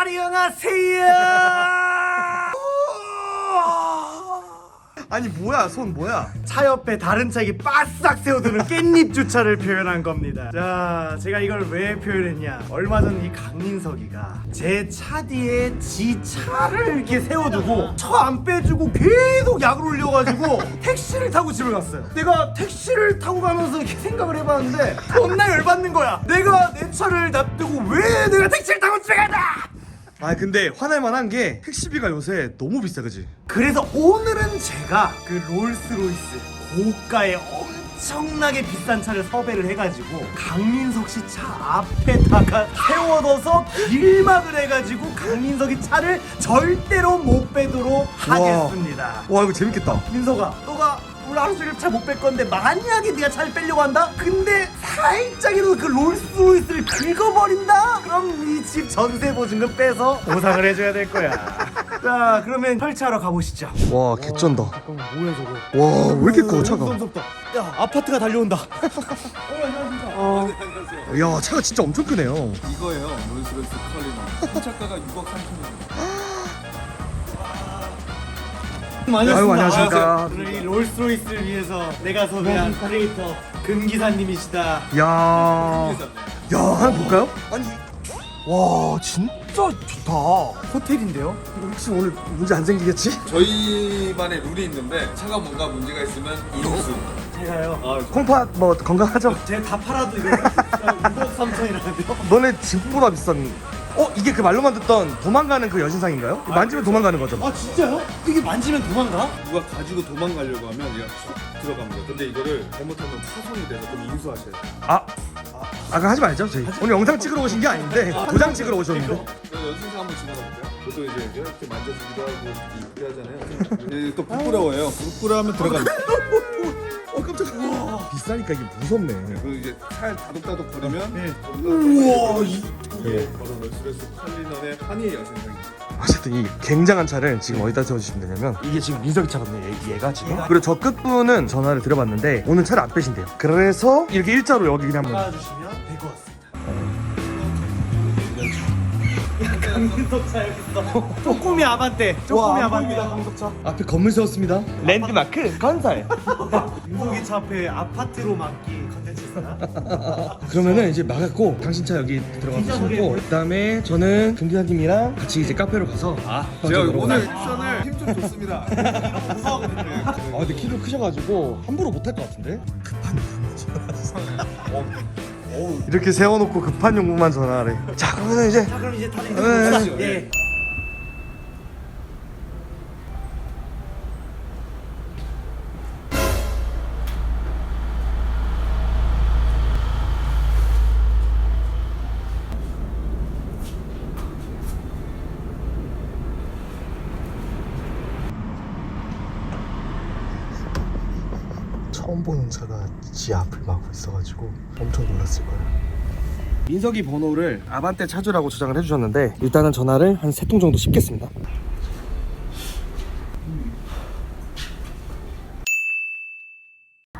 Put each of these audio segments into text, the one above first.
안녕하세요. 아니 뭐야 손 뭐야? 차 옆에 다른 차에게 바싹 세워두는 깻잎 주차를 표현한 겁니다. 자, 제가 이걸 왜 표현했냐? 얼마 전 이 강민석이가 제 차 뒤에 지 차를 이렇게 세워두고 차 안 빼주고 계속 약을 올려가지고 택시를 타고 집을 갔어요. 내가 택시를 타고 가면서 이렇게 생각을 해봤는데 겁나 열받는 거야. 내가 내 차를 놔두고 왜 내가 택시를 타고 집에 가냐? 아 근데 화날 만한 게 택시비가 요새 너무 비싸 그지? 그래서 오늘은 제가 그 롤스로이스 고가의 엄청나게 비싼 차를 섭외를 해가지고 강민석 씨 차 앞에다가 세워둬서 길막을 해가지고 강민석이 차를 절대로 못 빼도록 하겠습니다. 와 이거 재밌겠다. 민석아, 너가 오늘 하루 종일 차 못 뺄 건데 만약에 네가 차를 빼려고 한다? 근데 살짝이라도 그 롤스로이스를 긁어버린다? 그럼 이 집 전세 보증금 빼서 보상을 해줘야 될 거야. 자, 그러면 설치하러 가보시죠. 와 개쩐다. 잠깐만, 뭐야 저거? 와 왜 이렇게 커 차가? 무섭다. 야, 아파트가 달려온다. 어, 야 차가 진짜 엄청 크네요. 이거예요. 롤스로이스 컬리너. 新차가가 6억 3천입 아유, 안녕하십니까. 오늘 이 롤스로이스를 위해서 내가 섭외한 크리에이터 금 기사님이시다. 야, 야 한번 볼까요? 아니 와 진짜 좋다. 호텔인데요? 이거 혹시 오늘 문제 안 생기겠지? 저희만의 룰이 있는데 차가 뭔가 문제가 있으면 인수. 제가요. 콩팥 뭐 건강하죠? 제가 다 팔아도 이거 6억 3천이라는데요? 너네 집보다 비싼. 어 이게 그 말로만 듣던 도망가는 그 여신상인가요? 만지면 도망가는 거죠? 아 진짜요? 이게 만지면 도망가? 누가 가지고 도망가려고 하면 얘가 쏙 들어갑니다. 근데 이거를 잘못하면 파손이 돼서 좀 인수하셔야 돼요. 아, 아, 그 하지 말죠 저희. 오늘 영상 찍으러 오신 게 아닌데 도장 찍으러 오셨는데. 그래서 연습생 한번 집어넣을게요. 그것도 이제 이렇게 만져주기도 하고 이쁘게 하잖아요. 네, 또 부끄러워요. 부끄러워하면 들어갑니다. 어 깜짝이야. 비싸니까 이게 무섭네. 그리고 이제 살 다독다독 거리면 네. 우와 이 이게 바로 롤스로이스 컬리넌의 한의 여신상입니다. 어쨌든 이 굉장한 차를 지금 어디다 세워주시면 되냐면 이게 지금 민석이 차거든요 얘, 얘가 지금 그리고 저 끝분은 전화를 드려봤는데 오늘 차를 안 빼신대요 그래서 이렇게 일자로 여기 그냥 한번 받아주시면 될 것 같습니다. 강민석 차 여기 있어. 쪼꼬미 아반떼. 쪼꼬미 아반떼. 앞에 건물 세웠습니다 랜드마크 건설 민석이 차 앞에 아파트로 막기 컨텐츠 있어요? 그러면은 이제 막았고 당신 차 여기 들어가서 신고 그다음에 저는 금기사님이랑 같이 이제 카페로 가서 아 제가 오늘 액션을 힘 좀 줬습니다. 아 근데 키도 크셔가지고 함부로 못할 것 같은데 급한 전화 이렇게 세워놓고 급한 용무만 전화하래 자 그러면 이제 자 그럼 이제 다들 네. 예. 처음 보는 차가 지 앞을 막고 있어가지고 엄청 놀랐을 거예요. 민석이 번호를 아반떼 차주라고 저장을 해주셨는데 일단은 전화를 한 세 통 정도 씹겠습니다.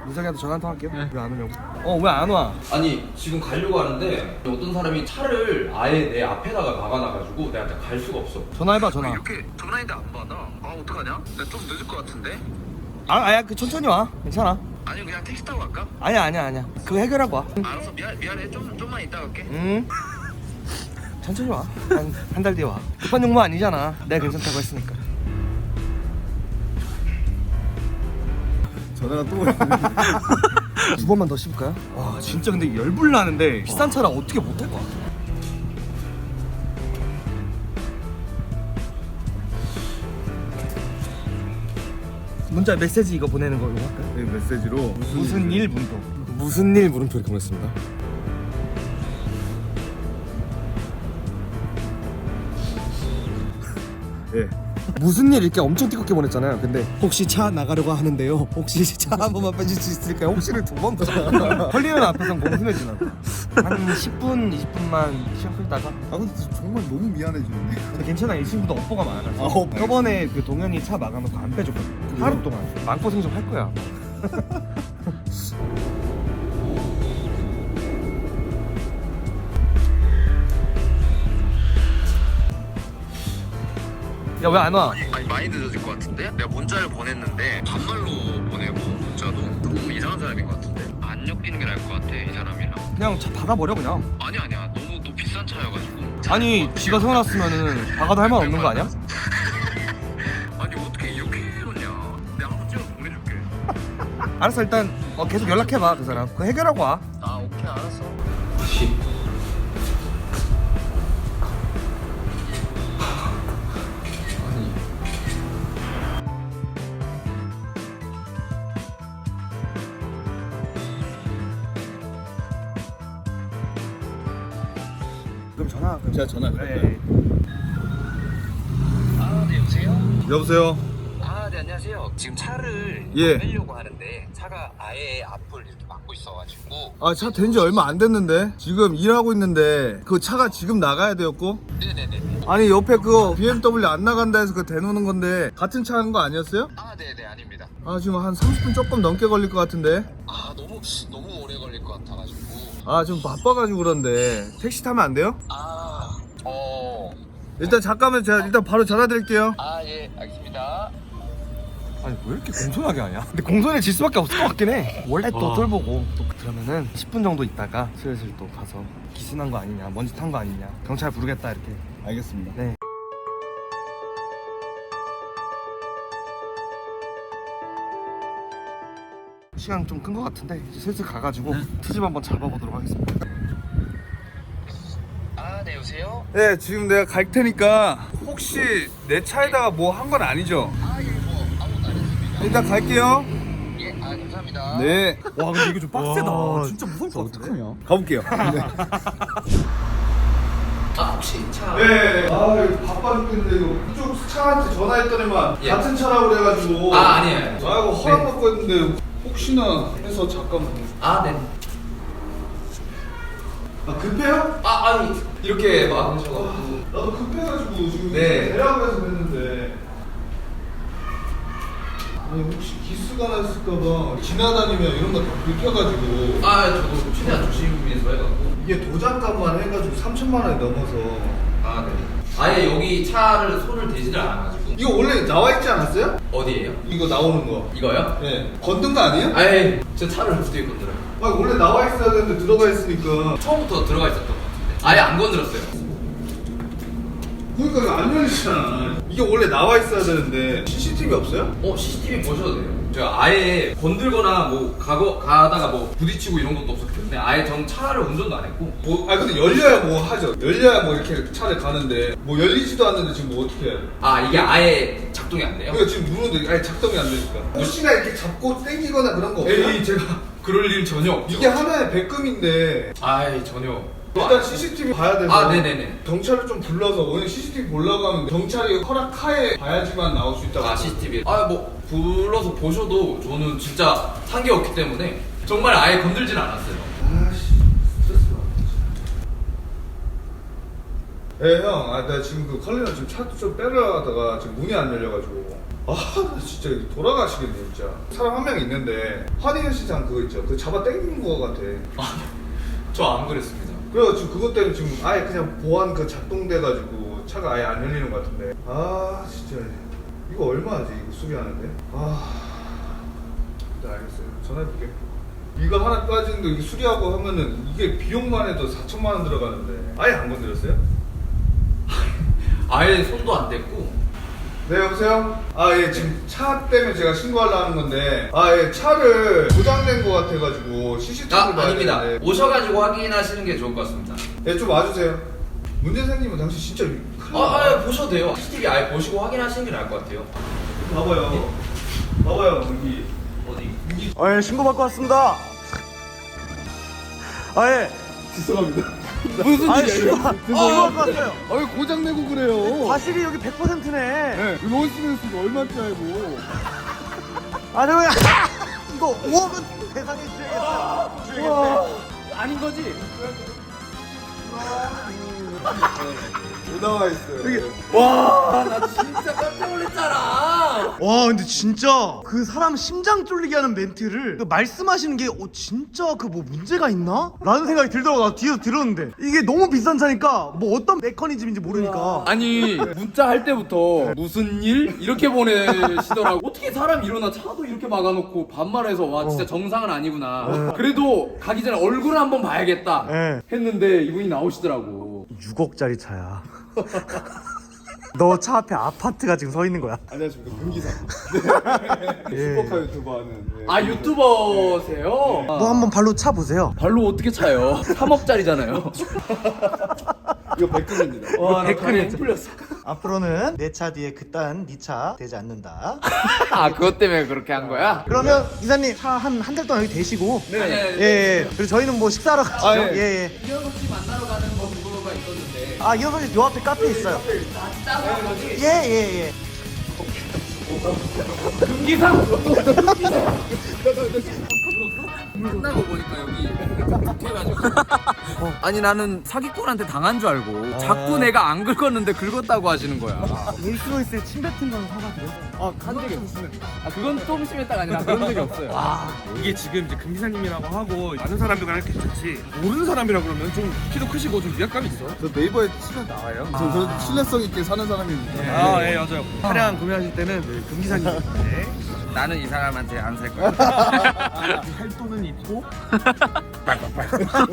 민석이한테 전화 한 통 할게요. 왜안 오냐고? 어 왜 안 와? 아니 지금 가려고 하는데 어떤 사람이 차를 아예 내 앞에다가 막아놔가지고 내한테 갈 수가 없어 전화해봐 전화. 이렇게 전화했는데 안 받아. 아 어떡하냐? 내가 좀 늦을 것 같은데. 아 아야 그 천천히 와. 괜찮아. 아니 그냥 택시 타고 갈까? 아니야 아니야 아니야. 그거 해결하고 와. 알았어 미안 미안해 좀 좀만 이따 갈게. 응. 천천히 와. 한 한 달 뒤에 와. 급한 용무 아니잖아. 내가 괜찮다고 했으니까. 전화가 또 두 번만 더 씹을까요? 와 진짜 근데 열불 나는데 비싼 차라 어떻게 못할 것 같아. 문자 메시지 이거 보내는 거 이거 할까요? 네, 메시지로 무슨 일 문도 무슨 일 물음표 이렇게 보냈습니다. 예. 무슨 일 이렇게 엄청 띠껍게 보냈잖아요. 근데 혹시 차 나가려고 하는데요. 혹시 차 한 번만 빼줄 수 있을까요? 혹시를 두번 더. 헐리는 앞에서 너무 흔해지나. 한 10분, 20분만 시험 풀다가 아 근데 정말 너무 미안해지네. 근데 괜찮아 이 친구도 업보가 많아서 아, 업보. 저번에 그 동현이 차 막아놓고 안 빼줬거든 하루 동안 마음고생 좀 할 거야 야 왜 안 와? 아니, 아니 많이 늦어질 것 같은데? 내가 문자를 보냈는데 반말로 보내고 문자도 너무 이상한 사람인 것 같은데? 안 엮이는 게 나을 것 같아 이 사람이랑. 그냥 차 박아버려 그냥. 아니 아니야. 너무 또 비싼 차여가지고. 아니 지가 세워놨으면은 박아도 할 말 없는 거 아니야? 아니 어떻게 이렇게 해놓냐. 내가 한번 찍어 보내줄게. 알았어 일단 어, 계속 연락해봐 그 사람. 그거 해결하고 와. 아 오케이 알았어. 씨. 그럼 전화 그럼 제가 전화 네. 아네 여보세요? 여보세요. 아 네 안녕하세요 지금 차를 예. 빼려고 하는데 차가 아예 앞을 이렇게 막고 있어가지고 아 차 된 지 얼마 안 됐는데 지금 일하고 있는데 그 차가 지금 나가야 되었고 네네네 아니 옆에 그거 BMW 안 나간다 해서 그거 대놓는 건데 같은 차한거 아니었어요? 아 네네 아닙니다 아 지금 한 30분 조금 넘게 걸릴 것 같은데 아 너무 너무 오래 걸릴 것 같아가지고 아 좀 바빠가지고 그런데. 택시 타면 안 돼요? 아 어. 일단 잠깐만 제가 일단 바로 전화 드릴게요. 아 예 알겠습니다. 아니 왜 이렇게 공손하게 하냐? 근데 공손해 질 수밖에 없을 것 같긴 해. 원래 또 와. 똘보고 또 그러면은 10분 정도 있다가 슬슬 또 가서 기스난 거 아니냐 먼지 탄 거 아니냐. 경찰 부르겠다 이렇게. 알겠습니다. 네 시간 좀 끈 것 같은데 이제 슬슬 가가지고 트집 한번 잡아보도록 하겠습니다. 아 네 여보세요? 네 지금 내가 갈 테니까 혹시 내 차에다가 뭐 한 건 아니죠? 아 예 뭐 아무것도 안 했습니다. 일단 갈게요. 예 아 감사합니다. 네. 와 근데 이거 좀 빡세다. 와, 진짜 무서울 것 같은데? 가볼게요. 아 혹시 차? 네. 아 이거 바빠 죽겠는데 이거 그쪽 차한테 전화했더니만 예. 같은 차라고 그래가지고. 아 아니에요. 아 이거 허락 받고 했는데 혹시나 해서 잠깐만 아네. 아 급해요? 아 아니 이렇게 막으셔가지고. 나도 급해가지고 지금 네. 대라고 해서 그랬는데. 아니 혹시 기스가 났을까봐 지나다니면 이런 거다 느껴가지고. 아 저도 최대한 조심해서 해갖고. 이게 도장값만 해가지고 3천만 원이 넘어서. 아 네. 아예 여기 차를 손을 대지를 않아가지고 이거 원래 나와 있지 않았어요? 어디에요? 이거 나오는 거 이거요? 네. 건든 거 아니에요? 아예 제 차를 어떻게 건드려요? 아 원래 나와 있어야 되는데 들어가 있으니까 처음부터 들어가 있었던 것 같은데 아예 안 건드렸어요 그러니까 이거 안 열리잖아 이게 원래 나와 있어야 되는데 CCTV 없어요? 어 CCTV 보셔도 돼요 제가 아예 건들거나 뭐 가고 가다가 뭐 부딪히고 이런 것도 없었기 때문에 아예 전 차를 운전도 안 했고 뭐, 아 근데 열려야 뭐 하죠 열려야 뭐 이렇게 차를 가는데 뭐 열리지도 않는데 지금 뭐 어떻게 해야 돼? 아 이게 아예 작동이 안 돼요? 그러니까 지금 누르는데 아예 작동이 안 되니까 혹시나 이렇게 잡고 당기거나 그런 거 없어요? 에이 제가 그럴 일 전혀 없죠 이게 하나에 100금인데 아이 전혀 일단 CCTV 봐야 돼서 아 네네네 경찰을 좀 불러서 오늘 CCTV 보려고 하면 경찰이 허락하에 봐야지만 나올 수 있다고 아 CCTV 아뭐 불러서 보셔도 저는 진짜 산 게 없기 때문에 정말 아예 건들진 않았어요 아씨 스트레스 받아 예, 형. 아, 나 지금 그 컬리나 지금 차도 좀 빼려 하다가 지금 문이 안 열려가지고. 아, 나 진짜 돌아가시겠네, 진짜. 사람 한 명 있는데, 환희연 시장 그거 있죠. 그 잡아 당기는 거 같아. 저 안 그랬습니다 그래가지고 그것 때문에 지금 아예 그냥 보안 그 작동돼가지고 차가 아예 안 열리는 것 같은데. 아, 진짜. 이거 얼마지, 이거 수리하는데? 아. 네, 알겠어요. 전화해볼게. 이거 하나 빠지는데 이게 수리하고 하면은 이게 비용만 해도 4천만 원 들어가는데. 아예 안 건드렸어요? 아예 손도 안 댔고 네 여보세요? 아 예 지금 차 때문에 제가 신고하려 하는 건데. 아 예 차를 고장낸 거 같아가지고 CCTV 아 봐야 아닙니다. 되는데. 오셔가지고 확인하시는 게 좋을 것 같습니다. 예좀 와주세요. 문제생님은 당신 진짜 큰일 아, 나 아예 보셔도 돼요. CCTV 아예 보시고 확인하시는 게 나을 것 같아요. 봐봐요. 봐봐요 여기. 어디? 아, 예, 신고 받고 왔습니다. 아, 예. 죄송합니다 무슨 아, 신고, 신고받고 왔어요. 아왜 고장 내고 그래요 과실이 여기 100%네. 네 론스면서 얼마인지 알고 아, 저 이거 5억은 대상에 주야겠어요. 주야겠어요. 아닌 거지? 뭐 나와 있어요 와 나 진짜 깜짝 놀랐잖아 와 근데 진짜 그 사람 심장 쫄리게 하는 멘트를 그 말씀하시는 게 어, 진짜 그 뭐 문제가 있나? 라는 생각이 들더라고. 나 뒤에서 들었는데. 이게 너무 비싼 차니까 뭐 어떤 메커니즘인지 모르니까. 아니 문자 할 때부터 무슨 일? 이렇게 보내시더라고. 어떻게 사람 일어나? 차도 이렇게 막아놓고 반말해서 와 진짜 정상은 아니구나. 그래도 가기 전에 얼굴을 한번 봐야겠다 예. 했는데 이분이 나오시더라고. 6억짜리 차야 너 차 앞에 아파트가 지금 서 있는 거야 안녕하십니까 금기사 예. 슈퍼카 유튜버 하는 예. 아 유튜버세요? 뭐 한번 발로 차 보세요 발로 어떻게 차요? 3억짜리잖아요 이거 백금입니다 와 댓글이 댓글이 풀렸어 앞으로는 내 차 뒤에 그딴 네차 되지 않는다 아 그것 때문에 그렇게 한 거야? 그러면 이사님 차 한 한 달 동안 여기 계시고 네. 예, 예. 그리고 저희는 뭐 식사하러 가시죠 아, 예. 예. 예, 이현석 씨 만나러 가는 아 이현석 씨요 앞에 카페 있어요 짜는 거지? 예예예 금 기상. 끝나고 보니까 여기 해가지고 아니 나는 사기꾼한테 당한 줄 알고 자꾸 내가 안 긁었는데 긁었다고 하시는 거야. 롤스로이스에 침 뱉은 건 사가지고 아한 적이 없어요. 아 그건 좀 심했다가 아니라 그런 적이 없어요. 이게 지금 이제 금기사님이라고 하고 아는 사람들과 이렇게 좋지 모르는 사람이라 그러면 좀 키도 크시고 좀 위압감이 있어. 저 네이버에 치면 나와요? 저, 저 신뢰성 있게 사는 사람입니다 아, 예, 맞아요. 차량 구매하실 때는 네, 금기사님 네. 나는 이 사람한테 안 살 거야. 활동은 있고